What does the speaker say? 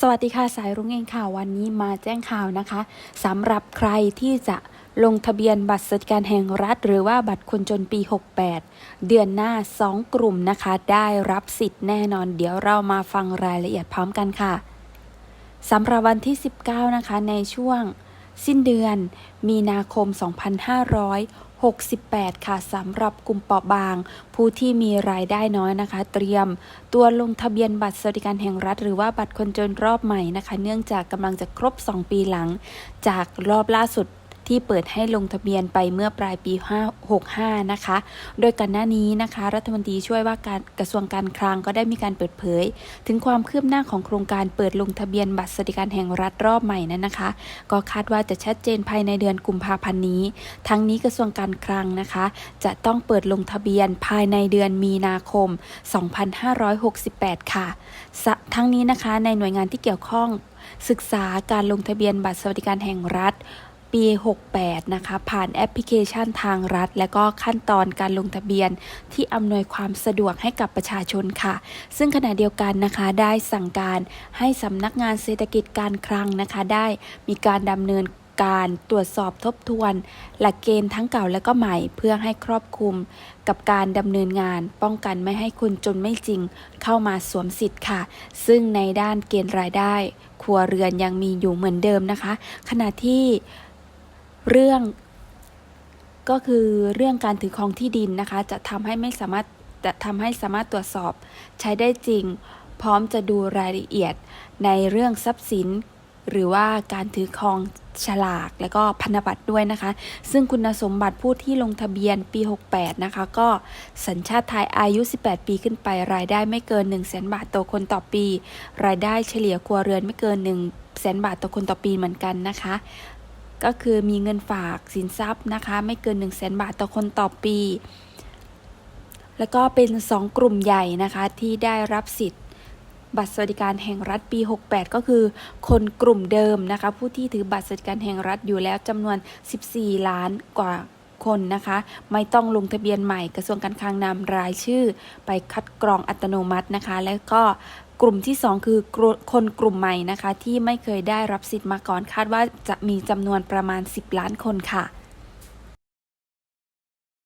สวัสดีค่ะสายรุ้งเองค่ะวันนี้มาแจ้งข่าวนะคะสำหรับใครที่จะลงทะเบียนบัตรสวัสดิการแห่งรัฐ หรือว่าบัตรคนจนปี 68 เดือนหน้า 2 กลุ่มนะคะ ได้รับสิทธิ์แน่นอน เดี๋ยวเรามาฟังรายละเอียดพร้อมกันค่ะสำหรับวันที่ 19 นะคะในช่วง สิ้นเดือน มีนาคม 2568 ค่ะสำหรับกลุ่มเปราะบาง ผู้ที่มีรายได้น้อยนะคะ เตรียม ตัวลงทะเบียนบัตรสวัสดิการแห่งรัฐ หรือว่าบัตรคนจนรอบใหม่นะคะ เนื่องจากกำลังจะครบ 2 ปีหลัง จากรอบล่าสุด ที่เปิดให้ลงทะเบียนไปเมื่อปลายปี 65 นะคะ โดยก่อนหน้านี้นะคะ รัฐมนตรีช่วยว่าการกระทรวงการคลังก็ได้มีการเปิดเผย ถึงความคืบหน้าของโครงการเปิดลงทะเบียนบัตรสวัสดิการแห่งรัฐรอบใหม่นั้นนะคะ ก็คาดว่าจะชัดเจนภายในเดือนกุมภาพันธ์นี้ ทั้งนี้กระทรวงการคลังนะคะ จะต้องเปิดลงทะเบียนภายในเดือนมีนาคม 2568 ค่ะสะทั้งนี้นะคะในหน่วยงานที่เกี่ยวข้องศึกษาการลงทะเบียนบัตรสวัสดิการแห่งรัฐ ปี 68 นะคะ ผ่านแอปพลิเคชันทางรัฐ และก็ขั้นตอนการลงทะเบียนที่อำนวยความสะดวกให้กับประชาชนค่ะ ซึ่งขณะเดียวกันนะคะได้สั่งการให้สำนักงานเศรษฐกิจการคลังนะคะ ได้มีการดำเนินการตรวจสอบทบทวน หลักเกณฑ์ทั้งเก่าและก็ใหม่ เพื่อให้ครอบคลุมกับการดำเนินงาน ป้องกันไม่ให้คนจนไม่จริงเข้ามาสวมสิทธิ์ค่ะ ซึ่งในด้านเกณฑ์รายได้ ครัวเรือนยังมีอยู่เหมือนเดิมนะคะ ขณะที่ เรื่อง ก็คือเรื่องการถือครองที่ดินนะคะ จะทำให้ไม่สามารถจะทำให้สามารถตรวจสอบใช้ได้จริง พร้อมจะดูรายละเอียดในเรื่องทรัพย์สิน หรือว่าการถือครองฉลากและก็พันธบัตรด้วยนะคะ ซึ่งคุณสมบัติผู้ที่ลงทะเบียนปี 68 นะคะ ก็สัญชาติไทยอายุ 18 ปีขึ้นไป รายได้ไม่เกิน 1 0 0 0 0 0 บาทต่อคนต่อปี รายได้เฉลี่ยครัวเรือนไม่เกิน 1 0 0 0 0บาทต่อคนต่อปีเหมือนกันนะคะ ก็คือมีเงินฝากสินทรัพย์นะคะ ไม่เกิน 1 0 0 0 0 0บาทต่อคนต่อปี แล้วก็เป็น 2 กลุ่มใหญ่นะคะที่ได้รับสิทธิ์ บัตรสวัสดิการแห่งรัฐปี 68 ก็คือ คนกลุ่มเดิมนะคะ ผู้ที่ถือบัตรสวัสดิการแห่งรัฐอยู่แล้วจำนวน 14 ล้านกว่าคนนะคะ ไม่ต้องลงทะเบียนใหม่กระทรวงการคลังนำรายชื่อ ไปคัดกรองอัตโนมัตินะคะ และก็ กลุ่มที่ 2 คือคนกลุ่มใหม่นะคะ ที่ไม่เคยได้รับสิทธิ์มาก่อนคาดว่าจะมีจำนวนประมาณ 10 ล้านคนค่ะ